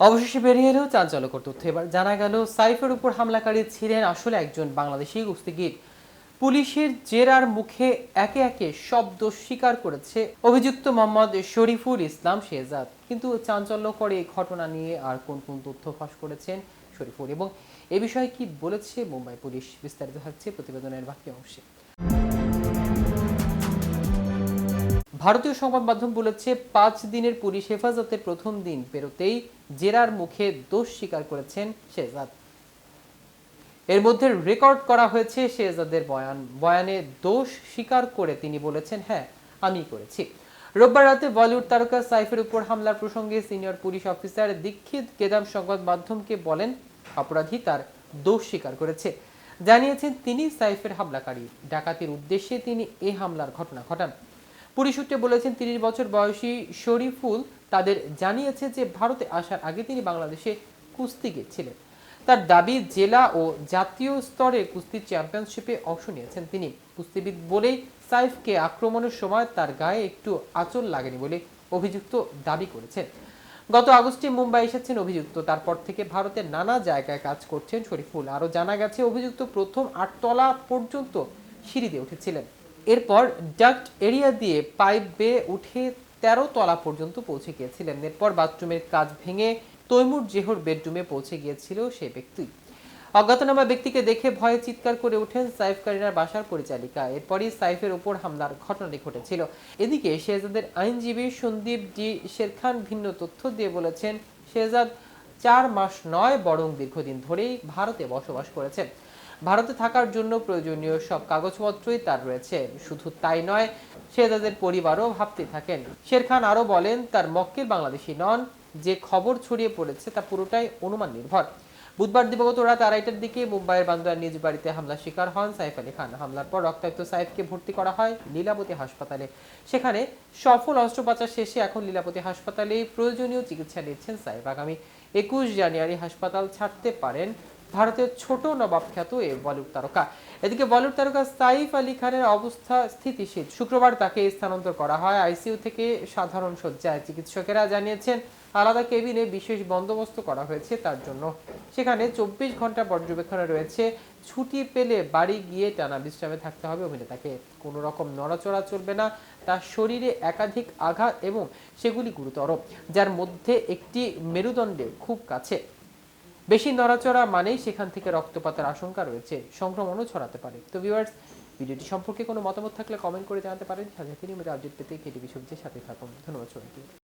অবশেষে বেরিয়ে এলেও চাঞ্চল্যকর তথ্য। এবার জানা গেল, সাইফের উপর হামলাকারী ছিলেন আসলে একজন বাংলাদেশি কুস্তিগির। পুলিশের জেরার মুখে একে একে শব্দ স্বীকার করেছে অভিযুক্ত মোহাম্মদ শরীফুল ইসলাম শেহজাদ। কিন্তু চাঞ্চল্যকর এই ঘটনা নিয়ে আর কোন কোন তথ্য ফাঁস করেছেন শরীফুল? এবং এ বিষয়ে কি বলেছে মুম্বাই পুলিশ? বিস্তারিত থাকছে প্রতিবেদনের বাকি অংশে। ভারতীয় সংবাদ মাধ্যম বলেছে, পাঁচ দিনের পুলিশ হেফাজতের প্রথম দিন পেরোতেই জেরার মুখে দোষ স্বীকার করেছেন শেহজাদ। এর মধ্যে রেকর্ড করা হয়েছে শেহজাদের বয়ান। বয়ানে দোষ স্বীকার করে তিনি বলেছেন হ্যাঁ আমি করেছি। রোববার রাতে বলিউড তারকা সাইফের উপর হামলার প্রসঙ্গে senior police officer Dixit Gedam সংবাদ মাধ্যমকে বলেন, অপরাধী তার দোষ স্বীকার করেছে। জানিয়েছেন তিনি সাইফের হামলাকারী। ডাকাতির উদ্দেশ্যে তিনি এ হামলার ঘটনা ঘটান। পুলিশ সূত্রে বলেছেন, তিরিশ বছর বয়সী শরীফুল তাদের জানিয়েছে যে ভারতে আসার আগে তিনি বাংলাদেশে কুস্তিগির ছিলেন তার দাবি, জেলা ও জাতীয় স্তরে কুস্তি চ্যাম্পিয়নশিপে অংশ নিয়েছেন তিনি। কুস্তিবিদ বলেই সাইফকে আক্রমণের সময় তার গায়ে একটু আচল লাগেনি বলে অভিযুক্ত দাবি করেছেন। গত আগস্টে মুম্বাই এসেছেন অভিযুক্ত। তারপর থেকে ভারতের নানা জায়গায় কাজ করছেন শরীফুল। আরও জানা গেছে, অভিযুক্ত প্রথম আটতলা পর্যন্ত সিঁড়ি দিয়ে উঠেছিলেন। এরপর ডাক্ট এরিয়া দিয়ে পাইপ বেয়ে উঠে তেরো তলা পর্যন্ত পৌঁছে গিয়েছিলেন। এরপর বাথরুমের কাজ ভেঙে তৈমুর জেহর বেডরুমে পৌঁছে গিয়েছিল সেই ব্যক্তি। অজ্ঞাতনামা ব্যক্তিকে দেখে ভয়ে চিৎকার করে ওঠেন সাইফ কারিনার বাসার পরিচালিকা। এরপরই সাইফের উপর হামলার ঘটনাটি ঘটেছিল। এদিকে শেহজাদের আইনজীবী সন্দীপ ডি শেরখান ভিন্ন তথ্য দিয়ে বলেছেন, শেহজাদ চার মাস নয়, বরং দীর্ঘদিন ধরেই ভারতে বসবাস করেছেন। ভারতে থাকার জন্য প্রয়োজনীয় সব কাগজপত্রই তার রয়েছে। শুধু তাই নয়, শেহজাদের পরিবারও ভাবতে থাকেন। শের খান আরও বলেন, তার মক্কেল বাংলাদেশি নন, যে খবর ছড়িয়ে পড়েছে তা পুরোটাই অনুমান নির্ভর। বুধবার দিবাগত রাত আড়াইটার দিকে মুম্বাইয়ের বান্দোয়ার নিজ বাড়িতে হামলার শিকার হন সাইফ আলী খান। হামলার পর রক্তাক্ত সাইফকে ভর্তি করা হয় লীলাবতী হাসপাতালে। সেখানে সফল অস্ত্রোপচার শেষে এখন লীলাবতী হাসপাতালে প্রয়োজনীয় চিকিৎসা নিচ্ছেন সাইফ। আগামী একুশ জানুয়ারি হাসপাতাল ছাড়তে পারেন ভারতের ছোট নবাব খ্যাত এ বলিউড তারকা। এদিকে বলিউড তারকা সাইফ আলী খানের অবস্থা স্থিতিশীল। শুক্রবার তাকে স্থানান্তর করা হয় আইসিইউ থেকে সাধারণ শয্যায়। চিকিৎসকেরা জানিয়েছেন, আলাদা কেবিনে বিশেষ বন্দোবস্ত করা হয়েছে তার জন্য। সেখানে চব্বিশ ঘণ্টা পর্যবেক্ষণে রয়েছে, ছুটি পেলে বাড়ি গিয়ে টানা বিশ্রামে থাকতে হবে অভিনেতাকে। কোনো রকম নড়াচড়া চলবে না তার শরীরে একাধিক আঘাত এবং সেগুলি গুরুতর, যার মধ্যে একটি মেরুদণ্ডে খুব কাছে। বেশি নড়াচড়া মানেই সেখান থেকে রক্তপাতের আশঙ্কা রয়েছে। সংক্রমণও ছড়াতে পারে। তো ভিউয়ার্স ভিডিওটি সম্পর্কে কোনো মতামত থাকলে কমেন্ট করে জানাতে পারেন। সাথে নিয়মিত আপডেট পেতে কেটিভি সবজির সাথে থাকুন। ধন্যবাদ সবাইকে।